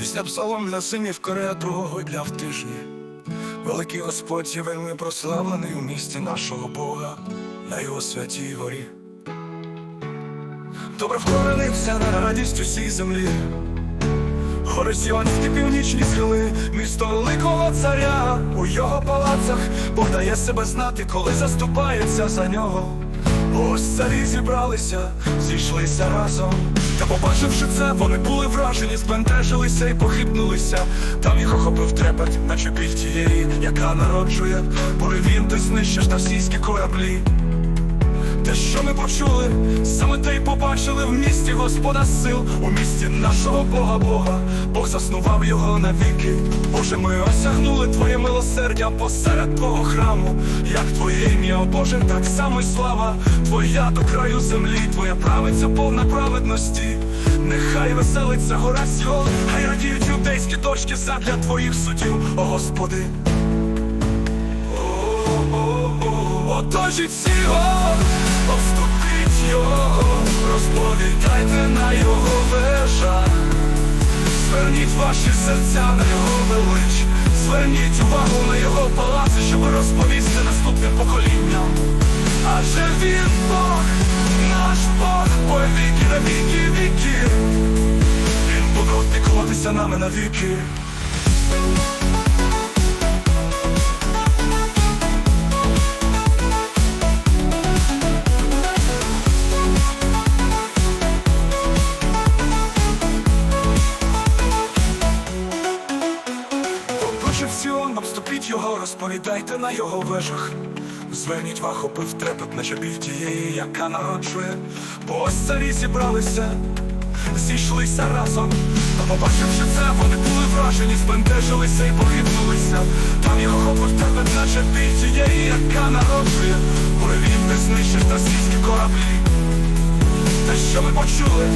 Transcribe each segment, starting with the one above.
Після псалом для синів Корея другого дня в тижні. Великий Господь є вельми прославлений у місті нашого Бога на його святій горі. Добре вкоренився на радість усій землі. Гори Сіонські північні схили, місто великого царя у його палацах Бог дає себе знати, коли заступається за нього. Ось царі зібралися, зійшлися разом. Та побачивши це, вони були вражені, збентежилися і похибнулися. Там їх охопив трепет, наче біль тієї, яка народжує. Буревін ти знищиш всійські кораблі. Те, що ми почули, саме те й побачили в місті Господа сил, у місті нашого Бога Бога, Бог заснував його навіки. Боже, ми осягнули Твоє милосердя посеред Твого храму, як Твоє ім'я, о Боже, так само й слава. Твоя до краю землі, Твоя правиця повна праведності. Нехай веселиться гора Сіон, хай радіють юдейські дочки задля Твоїх судів, о Господи. Отожіть Сіон, розповідайте на його вежах, зверніть ваші серця на його велич, зверніть увагу на його палаци, щоб розповісти наступним поколінням. Адже він Бог, наш Бог, по віки на віки віки. Він буде опікуватися нами навіки. Сіон, обступіть його, розповідайте на його вежах. Зверніть вахопив трепет, наче біль тієї, яка народжує. Бо ось царі зібралися, зійшлися разом. Та побачивши це, вони були вражені, збентежилися і похитнулися. Там його хопив трепет, наче біль тієї, яка народжує. Буревін не знищиш російські кораблі. Те, що ми почули,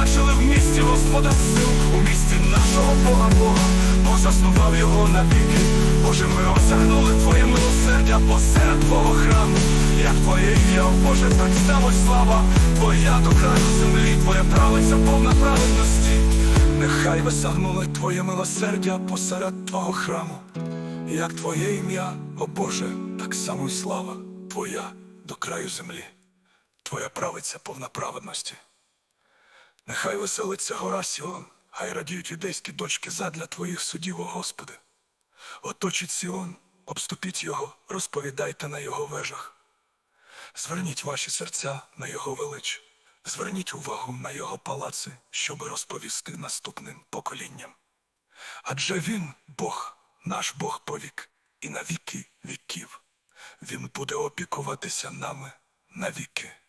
побачили в місті Господа сил, у місті нашого Бога Бога, Бог заснував його навіки. Боже, ми осягнули Твоє милосердя посеред Твого храму, як Твоє ім'я, о Боже, так само й слава Твоя до краю землі, Твоя правиця повна праведності. Нехай висягнули Твоє милосердя посеред Твого храму, як Твоє ім'я, о Боже, так само й слава Твоя до краю землі. Твоя правиця повна праведності. Нехай веселиться гора Сіон, хай радіють юдейські дочки задля твоїх судів, о Господи. Оточіть Сіон, обступіть його, розповідайте на його вежах. Зверніть ваші серця на його велич, зверніть увагу на його палаци, щоби розповісти наступним поколінням. Адже він Бог, наш Бог повік, і на віки віків. Він буде опікуватися нами навіки.